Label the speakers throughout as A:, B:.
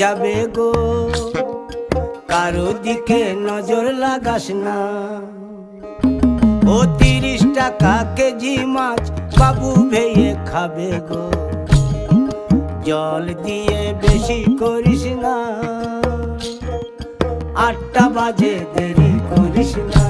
A: যাবে গো। কারও দিকে নজর লাগাস না। ও তিরিশ টাকা কেজি মাছ বাবু ভেয়ে খাবে গো। জল দিয়ে বেশি করিস না। আটটা বাজে দেরি করিস না।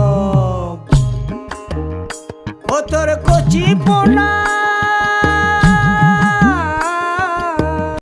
A: জীবনা